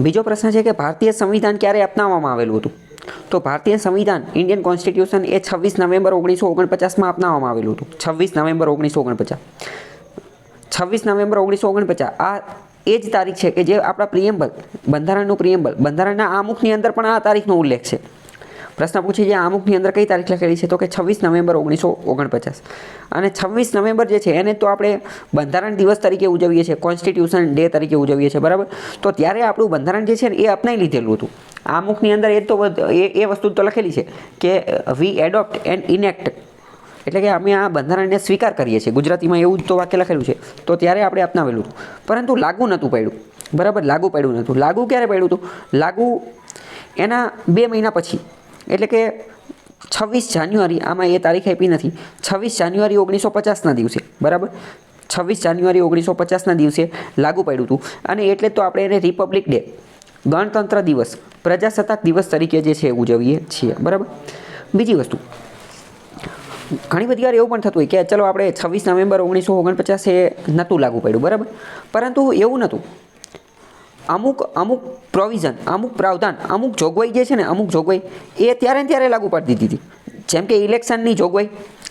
બીજો પ્રશ્ન છે કે ભારતીય સંવિધાન ક્યારે અપનાવવામાં આવેલું હતું? તો ભારતીય સંવિધાન ઇન્ડિયન કોન્સ્ટિટ્યુશન એ છવ્વીસ નવેમ્બર ઓગણીસો ઓગણપચાસમાં અપનાવવામાં આવેલું હતું. છવ્વીસ નવેમ્બર ઓગણીસો ઓગણપચાસ. છવ્વીસ નવેમ્બર ઓગણીસો ઓગણપચાસ, આ એ જ તારીખ છે કે જે આપણા પ્રિએમ્બલ બંધારણનું પ્રિએમ્બલ બંધારણના આમુખની અંદર પણ આ તારીખનો ઉલ્લેખ છે. પ્રશ્ન પૂછે છે આમુખની અંદર કઈ તારીખ લખેલી છે? તો કે છવ્વીસ નવેમ્બર ઓગણીસો ઓગણપચાસ. અને છવ્વીસ નવેમ્બર જે છે, એને તો આપણે બંધારણ દિવસ તરીકે ઉજવીએ છીએ, કોન્સ્ટિટ્યુશન ડે તરીકે ઉજવીએ છીએ, બરાબર? તો ત્યારે આપણું બંધારણ જે છે ને, એ અપનાવી લીધેલું હતું. અમુકની અંદર એ તો એ એ વસ્તુ તો લખેલી છે કે વી એડોપ્ટ એન્ડ ઇનેક્ટ એટલે કે અમે આ બંધારણને સ્વીકાર કરીએ છીએ. ગુજરાતીમાં એવું જ તો વાક્ય લખેલું છે. તો ત્યારે આપણે અપનાવેલું હતું. પરંતુ લાગુ નહોતું પડ્યું. બરાબર? લાગુ પડ્યું નહોતું. લાગુ ક્યારે પડ્યું હતું? લાગુ એના બે મહિના પછી. એટલે કે છવ્વીસ જાન્યુઆરી, આમાં એ તારીખ આપી નથી. છવ્વીસ જાન્યુઆરી ઓગણીસો પચાસના દિવસે, બરાબર? છવ્વીસ જાન્યુઆરી ઓગણીસો પચાસના દિવસે લાગુ પડ્યું હતું. અને એટલે તો આપણે એને રિપબ્લિક ડે, ગણતંત્ર દિવસ, પ્રજાસત્તાક દિવસ તરીકે જે છે ઉજવીએ છીએ, બરાબર? બીજી વસ્તુ, ઘણી બધી વાર એવું પણ થતું હોય કે, ચલો આપણે છવ્વીસ નવેમ્બર ઓગણીસો ઓગણપચાસે નહોતું લાગુ પડ્યું, બરાબર? પરંતુ એવું નહોતું. અમુક અમુક પ્રોવિઝન અમુક પ્રાવધાન, અમુક જોગવાઈ જે છે ને, અમુક જોગવાઈ, એ ત્યારે ત્યારે લાગુ પાડી દીધી હતી. જેમ કે ઇલેક્શનની જોગવાઈ,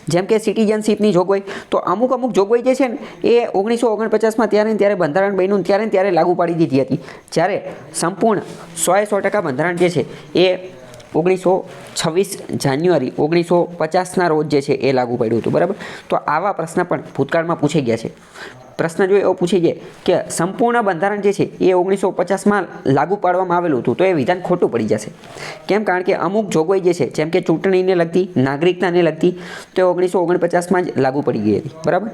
જેમ કે સિટીઝનશીપની જોગવાઈ, તો અમુક અમુક જોગવાઈ જે છે ને, એ ઓગણીસો ઓગણપચાસમાં ત્યારે ત્યારે બંધારણ બન્યું ત્યારે ત્યારે લાગુ પાડી દીધી હતી. જ્યારે સંપૂર્ણ સોએ સો ટકા બંધારણ જે છે, એ ઓગણીસો છવ્વીસ જાન્યુઆરી, ઓગણીસો પચાસના રોજ જે છે, એ લાગુ પડ્યું હતું. બરાબર? તો આવા પ્રશ્ન પણ ભૂતકાળમાં પૂછાઈ ગયા છે. પ્રશ્ન જો એવો પૂછી જાય કે સંપૂર્ણ બંધારણ જે છે એ ઓગણીસો પચાસમાં લાગુ પાડવામાં આવેલું હતું તો એ વિધાન ખોટું પડી જશે. કેમ? કારણ કે અમુક જોગવાઈ જે છે, જેમ કે ચૂંટણીને લગતી, નાગરિકતાને લગતી, તો એ ઓગણીસો ઓગણપચાસમાં જ લાગુ પડી ગઈ હતી. બરાબર?